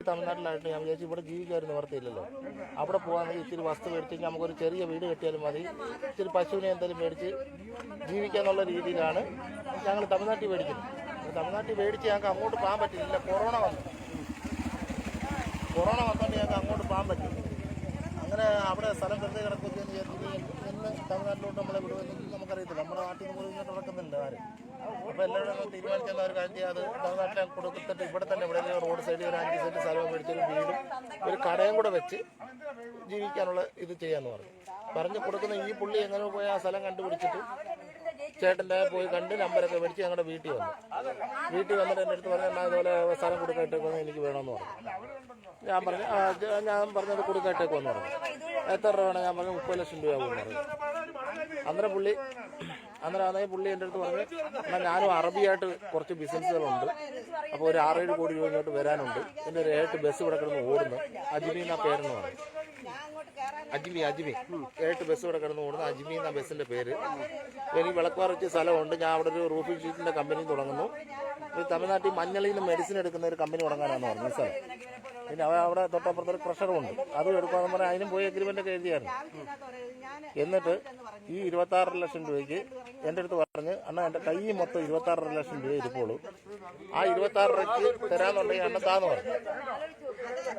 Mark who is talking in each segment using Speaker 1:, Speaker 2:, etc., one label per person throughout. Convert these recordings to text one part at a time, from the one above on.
Speaker 1: തമിഴ്നാട്ടിലായിട്ട് ഞാൻ വിചാരിച്ചു ഇവിടെ ജീവിക്കാൻ ഒരു നിവർത്തിയില്ലല്ലോ അവിടെ പോകാമെങ്കിൽ ഇച്ചിരി വസ്തു മേടിച്ചെങ്കിൽ നമുക്കൊരു ചെറിയ വീട് കെട്ടിയാലും മതി. ഇത്തിരി പശുവിനെ എന്തെങ്കിലും മേടിച്ച് ജീവിക്കാന്നുള്ള രീതിയിലാണ് ഞങ്ങൾ തമിഴ്നാട്ടിൽ മേടിക്കുന്നത്. തമിഴ്നാട്ടിൽ മേടിച്ച് ഞങ്ങൾക്ക് അങ്ങോട്ട് പോകാൻ പറ്റില്ല. കൊറോണ വന്നു. കൊറോണ വന്നുകൊണ്ട് ഞങ്ങൾക്ക് അങ്ങോട്ട് പോകാൻ പറ്റില്ല അങ്ങനെ അവിടെ സ്ഥലം വെറുതെ വിചാരിച്ചു ഇന്ന് തമിഴ്നാട്ടിലോട്ട് നമ്മളെ വിടുമെന്ന് നമുക്കറിയത്തില്ല. നമ്മുടെ നാട്ടിൽ നിന്ന് പോലും നടക്കുന്നില്ല ആരും. അപ്പോൾ എല്ലാവരും തീരുമാനിച്ചെന്ന ഒരു കാര്യം അത് തമിഴ്നാട്ടിലെ കൊടുത്തിട്ട് ഇവിടെ തന്നെ ഇവിടെ റോഡ് സൈഡിൽ ഒരു അഞ്ച് സെന്റ് സ്ഥലവും മേടിച്ചൊരു വീടും ഒരു കടയും കൂടെ വെച്ച് ജീവിക്കാനുള്ള ഇത് ചെയ്യാന്ന് പറഞ്ഞു. പറഞ്ഞു കൊടുക്കുന്ന ഈ പുള്ളി എങ്ങനെ പോയി ആ സ്ഥലം കണ്ടുപിടിച്ചിട്ട് ചേട്ടന്റെ പോയി കണ്ട് നമ്പരൊക്കെ മേടിച്ച് ഞങ്ങളുടെ വീട്ടിൽ വന്നു. വീട്ടിൽ വന്നിട്ട് എന്റെ അടുത്ത് പറഞ്ഞു ഇതുപോലെ സ്ഥലം കൊടുക്കട്ടേക്കൊന്ന് എനിക്ക് വേണമെന്ന് പറഞ്ഞു. ഞാൻ പറഞ്ഞു ഞാൻ പറഞ്ഞത് കൊടുക്കട്ടേക്കൊന്ന് പറഞ്ഞു. എത്ര രൂപ വേണം ഞാൻ പറഞ്ഞു മുപ്പത് ലക്ഷം രൂപയാണ് പറഞ്ഞു. അന്നേരം പുള്ളി അന്നേരം അതായത് പുള്ളി എന്റെ അടുത്ത് പറഞ്ഞു എന്നാൽ ഞാനും അറബിയായിട്ട് കുറച്ച് ബിസിനസ്സുകളുണ്ട്. അപ്പോൾ ഒരു ആറേഴ് കോടി രൂപ ഇങ്ങോട്ട് വരാനുണ്ട്. എന്റെ ഒരു ഏട്ട് ബസ് ഇവിടെ കിടന്ന് ഓടുന്നു. അജ്മി എന്നാ പേരെന്ന് പറഞ്ഞു അജ്മി അജ്മി. ഏട്ട് ബസ് ഇവിടെ കിടന്ന് ഓടുന്ന. അജ്മി എന്ന ബസ്സിന്റെ പേര്. എനിക്ക് വിളക്കുവാർ വെച്ച് സ്ഥലമുണ്ട്. ഞാൻ അവിടെ ഒരു റൂഫിംഗ് ഷീറ്റിന്റെ കമ്പനി തുടങ്ങുന്നു. തമിഴ്നാട്ടിൽ മഞ്ഞളിൽ നിന്ന് മെഡിസിൻ എടുക്കുന്ന ഒരു കമ്പനി തുടങ്ങാനാണെന്ന് പറഞ്ഞു സ്ഥലം. പിന്നെ അവ അവിടെ തൊട്ടപ്പുറത്തൊരു ക്രഷറും ഉണ്ട് അതും എടുക്കാന്ന് പറഞ്ഞാൽ അതിനും പോയി അഗ്രിമെന്റ് ഒക്കെ എഴുതിയായിരുന്നു. എന്നിട്ട് ഈ ഇരുപത്തി ലക്ഷം രൂപയ്ക്ക് എന്റെ അടുത്ത് പറഞ്ഞ് അണ്ണാ എന്റെ കൈ മൊത്തം ഇരുപത്തി ലക്ഷം രൂപ ഇരിപ്പുള്ളൂ ആ ഇരുപത്തി രൂപയ്ക്ക് തരാന്നുണ്ടെങ്കിൽ അണ്ണ താന്ന് പറഞ്ഞു.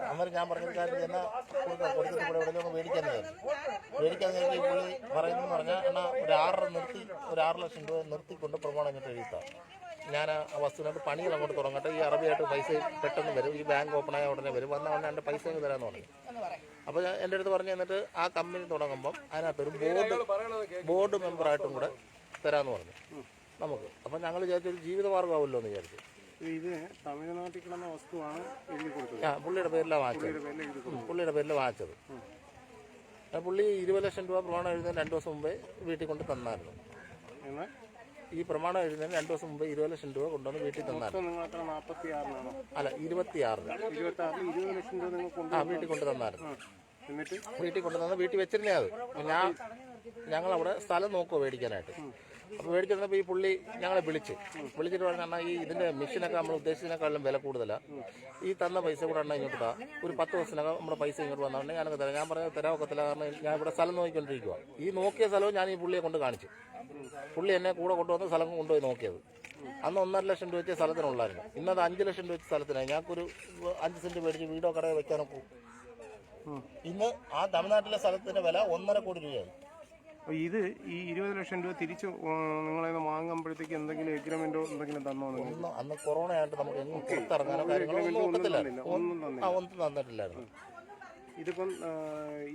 Speaker 1: അന്നേരം ഞാൻ പറഞ്ഞ കാര്യം എന്നാ കൊടുക്കാം കൊടുത്തിട്ട് ഇവിടെ എവിടെയെങ്കിലും മേടിക്കാൻ മേടിക്കാൻ ഈ പുള്ളി പറയുന്നതെന്ന് പറഞ്ഞാൽ എന്നാ ഒരു ആറര നിർത്തി ഒരു ആറ് ലക്ഷം രൂപ നിർത്തിക്കൊണ്ട് പ്രമാണം ഇങ്ങോട്ട് എഴുതാം ഞാൻ ആ വസ്തുവിനകത്ത് പണികൾ അങ്ങോട്ട് തുടങ്ങട്ടെ. ഈ അറബിയായിട്ട് പൈസ പെട്ടെന്ന് വരും. ഈ ബാങ്ക് ഓപ്പൺ ആയ ഉടനെ വരും. വന്ന ഉടനെ എന്റെ പൈസ അങ്ങ് തരാമെന്ന് പറഞ്ഞു. അപ്പോൾ ഞാൻ എന്റെ അടുത്ത് പറഞ്ഞു എന്നിട്ട് ആ കമ്പനി തുടങ്ങുമ്പം അതിനകത്തൊരു ബോർഡ് ബോർഡ് മെമ്പറായിട്ടും കൂടെ തരാമെന്ന് പറഞ്ഞു. നമുക്ക്. അപ്പം ഞങ്ങൾ വിചാരിച്ചൊരു ജീവിതമാർഗമാവുമല്ലോ എന്ന് വിചാരിച്ചു.
Speaker 2: ഇത് തമിഴ്നാട്ടിൽ കിടന്ന വസ്തുവാണ് എഴുതി കൊടുത്തത്.
Speaker 1: ആ പുള്ളിയുടെ പേരിലാണ് വാങ്ങിച്ചത്. പുള്ളിയുടെ പേരിൽ വാങ്ങിച്ചത്. ആ പുള്ളി ഇരുപത് ലക്ഷം രൂപ പ്രമാണം എഴുതുന്ന രണ്ട് ദിവസം മുമ്പേ വീട്ടിൽ കൊണ്ട് തന്നായിരുന്നു.
Speaker 2: എന്നാൽ
Speaker 1: ഈ പ്രമാണം എഴുതുന്നതിന് രണ്ടു ദിവസം മുമ്പ് ഇരുപത് ലക്ഷം രൂപ കൊണ്ടുവന്ന് വീട്ടിൽ
Speaker 2: തന്നാൽ
Speaker 1: അല്ല ഇരുപത്തിയാറിന്. ആ വീട്ടിൽ കൊണ്ടു തന്നായിരുന്നു. വീട്ടിൽ കൊണ്ടുവന്ന് വീട്ടിൽ വെച്ചിരുന്നേ അത്. ഞാൻ ഞങ്ങൾ അവിടെ സ്ഥലം നോക്കുമോ മേടിക്കാനായിട്ട്. മേടിച്ചിരുന്നപ്പോൾ ഈ പുള്ളി ഞങ്ങളെ വിളിച്ചു. വിളിച്ചിട്ട് പറഞ്ഞു അണ്ണാ ഈ ഇതിന്റെ മെഷീനൊക്കെ നമ്മൾ ഉദ്ദേശിച്ചതിനേക്കാളും വില കൂടുതലാണ് ഈ തന്ന പൈസ കൂടെ അണ്ണാ ഇങ്ങോട്ട് താ. ഒരു പത്ത് ദിവസത്തിനകം നമ്മുടെ പൈസ ഇങ്ങോട്ട് വന്നാണ് ഞാനൊക്കെ തരാം. ഞാൻ പറഞ്ഞത് തരാൻ ഒക്കത്തില്ല കാരണം ഞാൻ ഇവിടെ സ്ഥലം നോക്കിക്കൊണ്ടിരിക്കുക ഈ നോക്കിയ സ്ഥലവും ഞാൻ ഈ പുള്ളിയെ കൊണ്ട് കാണിച്ചു. പുള്ളി എന്നെ കൂടെ കൊണ്ടുവന്ന് സ്ഥലം കൊണ്ടുപോയി നോക്കിയത്. അന്ന് ഒന്നര ലക്ഷം രൂപ വെച്ച സ്ഥലത്തിനുള്ളായിരുന്നു. ഇന്നത് അഞ്ച് ലക്ഷം രൂപ വെച്ച സ്ഥലത്തിനായി. ഞങ്ങൾക്കൊരു അഞ്ച് സെന്റ് മേടിച്ച് വീടോ കടയോ വെക്കാനൊക്കെ. ഇന്ന് ആ തമിഴ്നാട്ടിലെ സ്ഥലത്തിന്റെ വില ഒന്നര കോടി രൂപയായി.
Speaker 2: അപ്പോൾ ഇത് ഈ ഇരുപത് ലക്ഷം രൂപ തിരിച്ച് നിങ്ങളെ വാങ്ങുമ്പോഴത്തേക്ക് എന്തെങ്കിലും എഗ്രിമെന്റോ എന്തെങ്കിലും തന്നോ
Speaker 1: ഒന്നും അന്ന് കൊറോണ ആയിട്ട് നമുക്ക് എങ്ങും പുറത്തിറങ്ങാനോ കാര്യങ്ങളോ ഒന്നും തന്നിട്ടില്ലായിരുന്നു.
Speaker 2: ഇതിപ്പം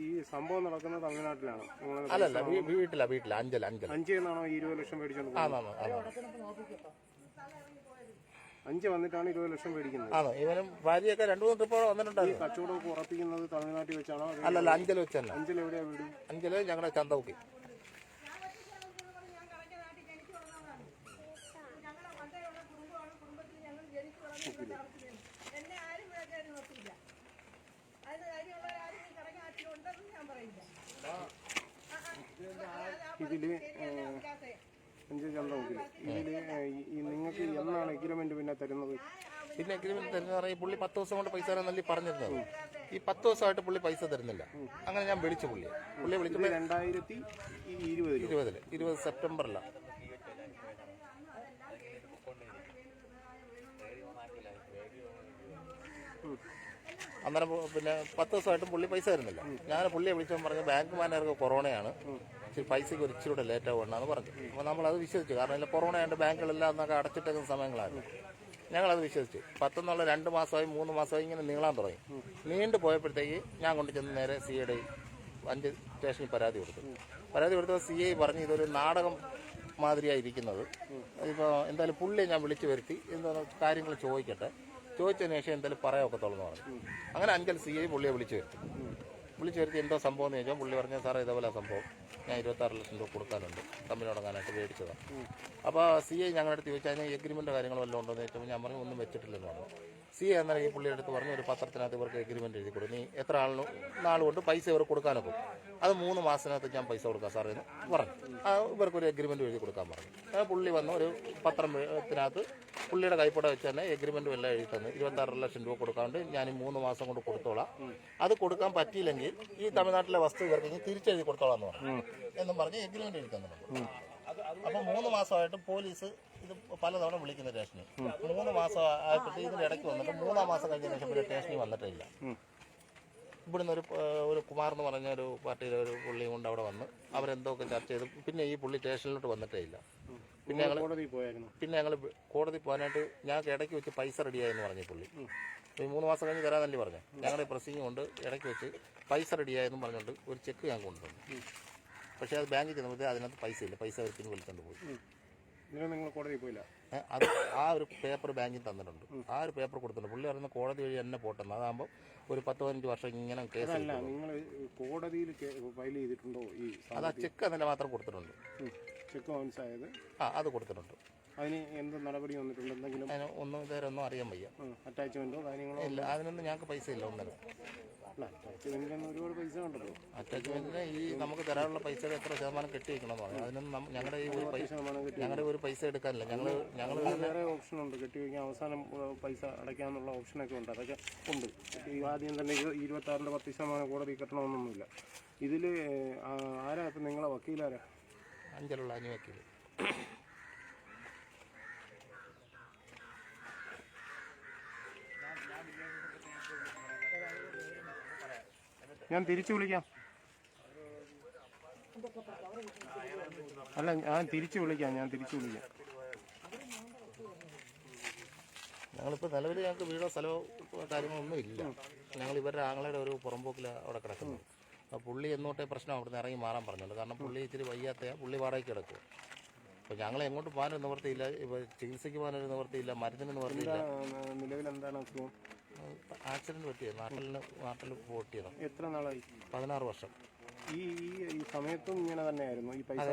Speaker 2: ഈ സംഭവം നടക്കുന്നത് തമിഴ്നാട്ടിലാണ്.
Speaker 1: അല്ലല്ല വീട്ടിലാ വീട്ടിലാ അഞ്ചൽ അഞ്ചൽ.
Speaker 2: അഞ്ച് എന്നാണോ ഈ ഇരുപത് ലക്ഷം മേടിച്ചോണ്ട് അഞ്ച് വന്നിട്ടാണ് ഇരുപത് ലക്ഷം മേടിക്കുന്നത്.
Speaker 1: ആണോ ഇവനും ഭാര്യയൊക്കെ രണ്ടു മൂന്ന് ട്രിപ്പോളം വന്നിട്ടുണ്ടായിരുന്നു.
Speaker 2: കച്ചവടമൊക്കെ ഉറപ്പിക്കുന്നത് തമിഴ്നാട്ടിൽ വെച്ചാണോ?
Speaker 1: അല്ലല്ല അഞ്ചൽ വെച്ചല്ല
Speaker 2: അഞ്ചൽ എവിടെയാണ് എവിടെയാ വീട്?
Speaker 1: അഞ്ചൽ ഞങ്ങളുടെ ചന്തൗക്കി
Speaker 3: എന്നെ ആരും വിളിക്കാൻ നോക്കില്ല അതിന് കാര്യമുള്ളവരാരും ഈ കറങ്ങി ആറ്റിലുണ്ടെന്നും ഞാൻ പറയില്ല
Speaker 2: ഇതിൽ അഞ്ച് ചന്തമുണ്ട് ഈ നിങ്ങൾക്ക് എന്നാണ് എഗ്രിമെന്റ് പിന്നെ തരുന്നത്.
Speaker 1: പിന്നെ എഗ്രിമെന്റ് തരുന്ന പറഞ്ഞാൽ പുള്ളി പത്ത് ദിവസം കൊണ്ട് പൈസ തരാന്നല്ലേ പറഞ്ഞിരുന്നത്. ഈ പത്ത് ദിവസമായിട്ട് പുള്ളി പൈസ തരുന്നില്ല. അങ്ങനെ ഞാൻ വിളിച്ചു പുള്ളി. പുള്ളിയെ വിളിച്ചപ്പോൾ
Speaker 2: രണ്ടായിരത്തി ഇരുപത്
Speaker 1: ഇരുപതിൽ ഇരുപത് സെപ്റ്റംബറിലാണ് അന്നേരം പിന്നെ പത്ത് ദിവസമായിട്ടും പുള്ളി പൈസ തരുന്നില്ല. ഞാൻ പുള്ളിയെ വിളിച്ചപ്പോൾ പറഞ്ഞു ബാങ്ക് മാനേജർക്ക് കൊറോണയാണ്. ഇച്ചിരി പൈസയ്ക്ക് ഒരു ഇച്ചിരൂടെ ലേറ്റ് ആവുകയാണെന്ന് പറഞ്ഞു അപ്പോൾ നമ്മളത് വിശ്വസിച്ചു. കാരണം ഇല്ല കൊറോണ ആയതുകൊണ്ട് ബാങ്കുകളെല്ലാം എന്നൊക്കെ അടച്ചിട്ടേക്കുന്ന സമയങ്ങളായിരുന്നു ഞങ്ങളത് വിശ്വസിച്ചു. പത്തെന്നുള്ള രണ്ട് മാസമായി മൂന്ന് മാസമായി ഇങ്ങനെ നീളാൻ തുടങ്ങി. നീണ്ടു പോയപ്പോഴത്തേക്ക് ഞാൻ കൊണ്ട് ചെന്ന് നേരെ സി ഐയുടെ അഞ്ച് സ്റ്റേഷനിൽ പരാതി കൊടുത്തു. പരാതി കൊടുത്തപ്പോൾ സി ഐ പറഞ്ഞു ഇതൊരു നാടകം മാതിരിയായി ഇരിക്കുന്നത്. ഇപ്പോൾ എന്തായാലും പുള്ളിയെ ഞാൻ വിളിച്ചു വരുത്തി. എന്താ കാര്യങ്ങൾ ചോദിക്കട്ടെ. ചോദിച്ചതിന് ശേഷം എന്തായാലും പറയാമൊക്കെ എന്ന് പറഞ്ഞു. അങ്ങനെ അഞ്ചൽ സി ഐ പുള്ളിയെ വിളിച്ചു വരുത്തി. വിളിച്ചു വരുത്തി എന്തോ സംഭവം എന്ന് ചോദിച്ചാൽ പുള്ളി പറഞ്ഞ സാറേ ഇതേപോലെ സംഭവം. ഞാൻ ഇരുപത്താറ് ലക്ഷം രൂപ കൊടുക്കാനുണ്ട്. കമ്പനി തുടങ്ങാനായിട്ട് മേടിച്ചതാണ് അപ്പോൾ സി ഐ ഞങ്ങളുടെ അടുത്ത് ചോദിച്ചാൽ അതിന് എഗ്രിമെന്റ് കാര്യങ്ങൾ വല്ലതും ഉണ്ടോ? എന്ന് ചോദിച്ചപ്പോൾ ഞാൻ പറഞ്ഞു ഒന്നും വെച്ചിട്ടില്ലെന്ന് പറഞ്ഞു. സി അന്നേരം ഈ പുള്ളിയുടെ അടുത്ത് പറഞ്ഞു ഒരു പത്രത്തിനകത്ത് ഇവർക്ക് എഗ്രിമെന്റ് എഴുതി കൊടുക്കും നീ എത്ര ആളിനും നാൾ കൊണ്ട് പൈസ ഇവർ കൊടുക്കാനൊക്കെ അത് മൂന്ന് മാസത്തിനകത്ത് ഞാൻ പൈസ കൊടുക്കാം സാറേ എന്ന് പറഞ്ഞു. ഇവർക്കൊരു എഗ്രിമെന്റ് എഴുതി കൊടുക്കാൻ പറഞ്ഞു. പുള്ളി വന്ന് ഒരു പത്രത്തിനകത്ത് പുള്ളിയുടെ കൈപ്പട വെച്ച് തന്നെ എഗ്രിമെന്റ് എല്ലാം എഴുതി തന്നു. ഇരുപത്താറ് ലക്ഷം രൂപ കൊടുക്കാണ്ട് ഞാൻ ഈ മൂന്ന് മാസം കൊണ്ട് കൊടുത്തോളാം. അത് കൊടുക്കാൻ പറ്റിയില്ലെങ്കിൽ ഈ തമിഴ്നാട്ടിലെ വസ്തു ഇവർക്ക് തിരിച്ചെഴുതി കൊടുത്തോളാം എന്ന് പറഞ്ഞു. എന്നും പറഞ്ഞ് എഗ്രിമെന്റ് എടുക്കാൻ തന്നിട്ടുണ്ട് അപ്പൊ മൂന്ന് മാസമായിട്ട് പോലീസ് ഇത് പലതവണ വിളിക്കുന്ന സ്റ്റേഷനിൽ. മൂന്ന് മാസം ആയിട്ട് ഇതിന്റെ ഇടയ്ക്ക് വന്നിട്ട് മൂന്നാം മാസം കഴിഞ്ഞ ശേഷം പിന്നെ സ്റ്റേഷനിൽ വന്നിട്ടില്ല. ഇവിടുന്ന് ഒരു ഒരു കുമാർ എന്ന് പറഞ്ഞ ഒരു പാർട്ടിയിലെ ഒരു പുള്ളിയും കൊണ്ട് അവിടെ വന്ന് അവരെന്തൊക്കെ ചർച്ച ചെയ്തു. പിന്നെ ഈ പുള്ളി സ്റ്റേഷനിലോട്ട് വന്നിട്ടേ ഇല്ല. പിന്നെ ഞങ്ങൾ
Speaker 2: കോടതി പോയായിരുന്നു.
Speaker 1: പിന്നെ ഞങ്ങൾ കോടതി പോകാനായിട്ട് ഞങ്ങൾക്ക് ഇടയ്ക്ക് വെച്ച് പൈസ റെഡിയായെന്ന് പറഞ്ഞു പുള്ളി. ഈ മൂന്ന് മാസം കഴിഞ്ഞ് തരാന്നല്ലേ പറഞ്ഞു. ഞങ്ങളുടെ പ്രസിംഗ് കൊണ്ട് ഇടയ്ക്ക് വെച്ച് പൈസ റെഡിയായെന്നും പറഞ്ഞുകൊണ്ട് ഒരു ചെക്ക് ഞങ്ങൾക്ക് കൊണ്ടുവന്നു. പക്ഷേ അത് ബാങ്കിൽ ചെന്നപ്പോൾ അതിനകത്ത് പൈസ ഇല്ല പൈസ അവർ പിന്നെ വിളിച്ചുകൊണ്ട് പോയി.
Speaker 2: നിങ്ങൾ കോടതിയിൽ പോയില്ല?
Speaker 1: അത് ആ ഒരു പേപ്പർ ബാങ്കിൽ തന്നിട്ടുണ്ട്. ആ ഒരു പേപ്പർ കൊടുത്തിട്ടുണ്ട്. പുള്ളി പറയുന്ന കോടതി വഴി എന്നെ പോട്ടെന്ന്. അതാകുമ്പോൾ ഒരു പത്ത് പതിനഞ്ച് വർഷം ഇങ്ങനെ കേസ്
Speaker 2: നിങ്ങൾ കോടതിയിൽ ഫയൽ ചെയ്തിട്ടുണ്ടോ ഈ
Speaker 1: അത് ആ ചെക്ക് അതിന്റെ മാത്രം കൊടുത്തിട്ടുണ്ട്.
Speaker 2: ചെക്ക്
Speaker 1: ആ അത് കൊടുത്തിട്ടുണ്ട്.
Speaker 2: അതിന് എന്ത് നടപടി വന്നിട്ടുണ്ട്? എന്തെങ്കിലും
Speaker 1: അതിന് ഒന്നും ഇതുവരെ ഒന്നും അറിയാൻ വയ്യ.
Speaker 2: അറ്റാച്ച്മെന്റോ കാര്യങ്ങളോ
Speaker 1: ഇല്ല അതിനൊന്നും ഞങ്ങൾക്ക് പൈസ ഇല്ല ഒന്നര
Speaker 2: അല്ല അറ്റാച്ച്മെന്റിന് ഒരുപാട് പൈസ ഉണ്ടല്ലോ.
Speaker 1: അറ്റാച്ച്മെന്റിന് ഈ നമുക്ക് തരാനുള്ള പൈസയുടെ എത്ര ശതമാനം കെട്ടി എന്ന് പറഞ്ഞു. അതിനൊന്നും ഞങ്ങളുടെ ഈ ഒരു പൈസ ഞങ്ങളുടെ ഒരു പൈസ എടുക്കാനില്ല. ഞങ്ങൾ ഞങ്ങൾ
Speaker 2: വേറെ ഓപ്ഷൻ ഉണ്ട്. കെട്ടി വയ്ക്കാൻ അവസാനം പൈസ അടയ്ക്കാന്നുള്ള ഓപ്ഷനൊക്കെ ഉണ്ട്. അതൊക്കെ ഉണ്ട്. ഈ ആദ്യം തന്നെ ഇരുപത്തി ആറിന്റെ പത്ത് ശതമാനം കോടതി കെട്ടണമെന്നൊന്നുമില്ല. ഇതിൽ ആരാ ഇപ്പം നിങ്ങളെ വക്കീലാരാ?
Speaker 1: അഞ്ചലുള്ള അഞ്ഞു വക്കീൽ
Speaker 2: ഞാൻ തിരിച്ചു വിളിക്കാം. അല്ല ഞാൻ തിരിച്ചു വിളിക്കാം ഞാൻ തിരിച്ചു വിളിക്കാം.
Speaker 1: ഞങ്ങളിപ്പോൾ നിലവിൽ ഞങ്ങൾക്ക് വീടോ സ്ഥലമോ കാര്യങ്ങളൊന്നും ഇല്ല. ഞങ്ങൾ ഇവരുടെ ആങ്ങളുടെ ഒരു പുറമ്പോക്കിൽ അവിടെ കിടക്കുന്നു അപ്പോൾ പുള്ളി എന്നോട്ടേ പ്രശ്നം അവിടുന്ന് ഇറങ്ങി മാറാൻ പറഞ്ഞല്ലോ കാരണം പുള്ളി ഇച്ചിരി വയ്യാത്ത പുള്ളി വാടകയ്ക്ക് കിടക്കും അപ്പോൾ ഞങ്ങൾ എങ്ങോട്ട് പോകാനൊരു നിവൃത്തിയില്ല. ഇപ്പോൾ ചികിത്സയ്ക്ക് പോകാനൊരു നിവൃത്തിയില്ല മരുന്നിന് നിവൃത്തിയില്ല.
Speaker 2: നിലവിൽ എന്താണ് അസുഖം?
Speaker 1: ആക്സിഡന്റ് പറ്റിയത് നാട്ടിൽ നാട്ടിൽ വോട്ട് ചെയ്തോ
Speaker 2: എത്ര നാളായി?
Speaker 1: പതിനാറ് വർഷം.
Speaker 2: ഈ ഈ സമയത്തും ഇങ്ങനെ തന്നെയായിരുന്നു? ഈ പൈസ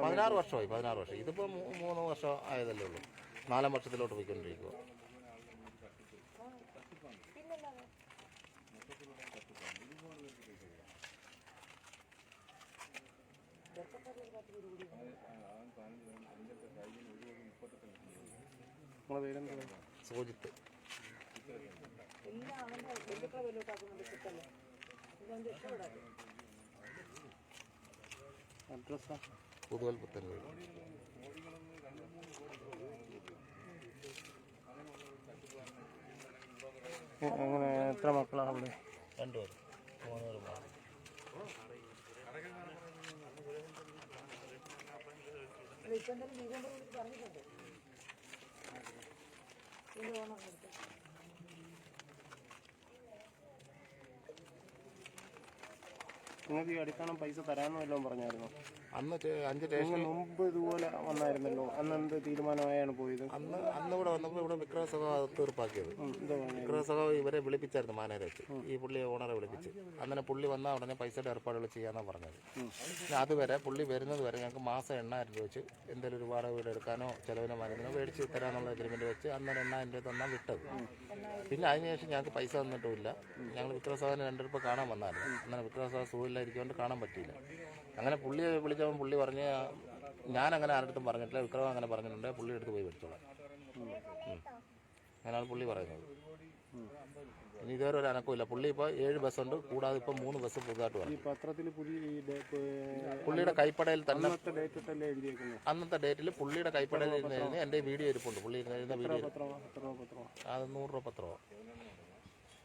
Speaker 1: പതിനാറ് വർഷമായി പതിനാറ് വർഷം. ഇതിപ്പോ മൂന്ന് വർഷം ആയതല്ലേ ഉള്ളൂ. നാലാം വർഷത്തിലോട്ട് പോയിക്കൊണ്ടിരിക്കുക സോജിത്ത്.
Speaker 3: എല്ലാം
Speaker 2: അങ്ങനെ എത്ര മക്കളാണ് അവിടെ?
Speaker 3: ദീപം വിളിച്ച് പറഞ്ഞിട്ടുണ്ട് ഇതിന്റെ ഓണം കൊടുത്തു
Speaker 2: നിങ്ങൾക്ക് ഈ അടിസ്ഥാനം പൈസ തരാമെന്ന് വല്ലതും പറഞ്ഞായിരുന്നു?
Speaker 1: അന്ന് അഞ്ച്
Speaker 2: നിങ്ങൾ മുമ്പ് ഇതുപോലെ വന്നായിരുന്നല്ലോ. അന്ന് എന്ത് തീരുമാനമായാണ് പോയത്?
Speaker 1: അന്ന് അന്ന് ഇവിടെ വന്നപ്പോൾ ഇവിടെ വിക്രമസഭ തീർപ്പാക്കിയത്.
Speaker 2: ഉം, എന്താ പറഞ്ഞത്
Speaker 1: ഇവരെ വിളിപ്പിച്ചായിരുന്നു മാനേജർ ഈ പുള്ളി ഓണറെ വിളിപ്പിച്ച്. അങ്ങനെ പുള്ളി വന്നാൽ ഉടനെ പൈസയുടെ ഏർപ്പാടുകൾ ചെയ്യാമെന്നാണ് പറഞ്ഞത്. പിന്നെ അതുവരെ പുള്ളി വരുന്നത് വരെ ഞങ്ങൾക്ക് മാസം എണ്ണായിരം രൂപ വെച്ച് എന്തെങ്കിലും ഒരു വാടക വീട് എടുക്കാനോ ചിലവിനോ മരുന്നിനോ മേടിച്ച് തരാനുള്ള എഗ്രിമെന്റ് വെച്ച് അന്നേരം എണ്ണായിരം രൂപ തന്നാൽ വിട്ടത്. പിന്നെ അതിനുശേഷം ഞങ്ങൾക്ക് പൈസ തന്നിട്ടുമില്ല ഞങ്ങൾ വിക്രമസഭനെ രണ്ടിപ്പോൾ കാണാൻ വന്നായിരുന്നു. അങ്ങനെ വിക്രമസഭ സുഖമില്ലായിരിക്കൊണ്ട് കാണാൻ പറ്റിയില്ല. അങ്ങനെ പുള്ളിയെ വിളിച്ചപ്പോൾ പുള്ളി പറഞ്ഞ് ഞാൻ അങ്ങനെ ആരുടെടുത്തും പറഞ്ഞിട്ടില്ല വിക്രമം അങ്ങനെ പറഞ്ഞിട്ടുണ്ട് പുള്ളി എടുത്ത് പോയി പഠിച്ചോളാം. അങ്ങനെയാണ് പുള്ളി പറയുന്നത്. ഇനി ഇതുവരെ ഒരു അനക്കമില്ല പുള്ളി ഇപ്പോൾ ഏഴ് ബസ്സുണ്ട് കൂടാതെ ഇപ്പോൾ മൂന്ന് ബസ് പുതുതായിട്ട് വന്നു.
Speaker 2: പത്രത്തിൽ
Speaker 1: പുള്ളിയുടെ കൈപ്പടയിൽ തന്നെ
Speaker 2: അന്നത്തെ
Speaker 1: ഡേറ്റിൽ പുള്ളിയുടെ കൈപ്പടയിൽ ഇരുന്ന് എഴുതി എന്റെ വീഡിയോ ഇരിപ്പുണ്ട്. പുള്ളി ഇരുന്ന് വീഡിയോ അത് നൂറ് രൂപ പത്രമോ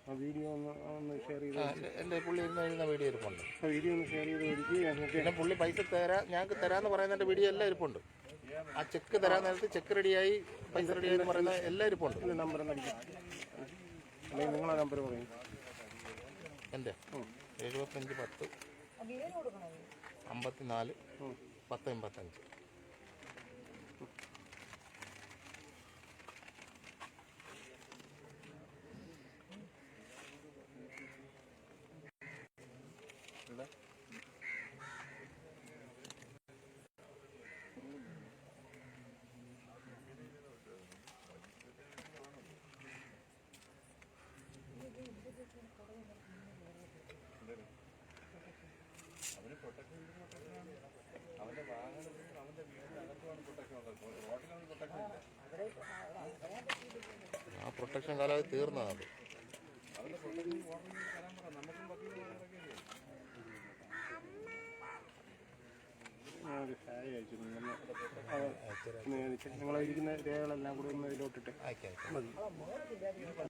Speaker 2: ആ വീഡിയോ ഒന്ന് ഒന്ന് ഷെയർ ചെയ്ത്
Speaker 1: എന്റെ- പുള്ളി ഇരുന്ന് എഴുതുന്ന വീഡിയോ ഇരിപ്പുണ്ട്.
Speaker 2: ആ വീഡിയോ ഒന്ന് ഷെയർ ചെയ്ത് എനിക്ക് എന്നിട്ട്
Speaker 1: പിന്നെ പുള്ളി പൈസ തരാ ഞങ്ങൾക്ക് തരാന്ന് പറയുന്നതിന്റെ വീഡിയോ എല്ലാം ഇരിപ്പുണ്ട്. ആ ചെക്ക് തരാൻ നേരത്ത് ചെക്ക് റെഡിയായി പൈസ റെഡിയായി എന്ന് പറയുന്ന എല്ലാം ഇരിപ്പുണ്ട്.
Speaker 2: നമ്പർ അല്ലെങ്കിൽ നിങ്ങളെ നമ്പർ പറയും.
Speaker 1: എന്റെ എഴുപത്തഞ്ച് പത്ത് അമ്പത്തിനാല് പത്ത് എൺപത്തഞ്ച്. ആ പ്രൊട്ടക്ഷൻ കാലാവധി തീർന്നതാണ്
Speaker 2: ഇരിക്കുന്ന രേഖകളെല്ലാം കൂടി ഒന്ന് ഇതിലോട്ടിട്ട്. മതി.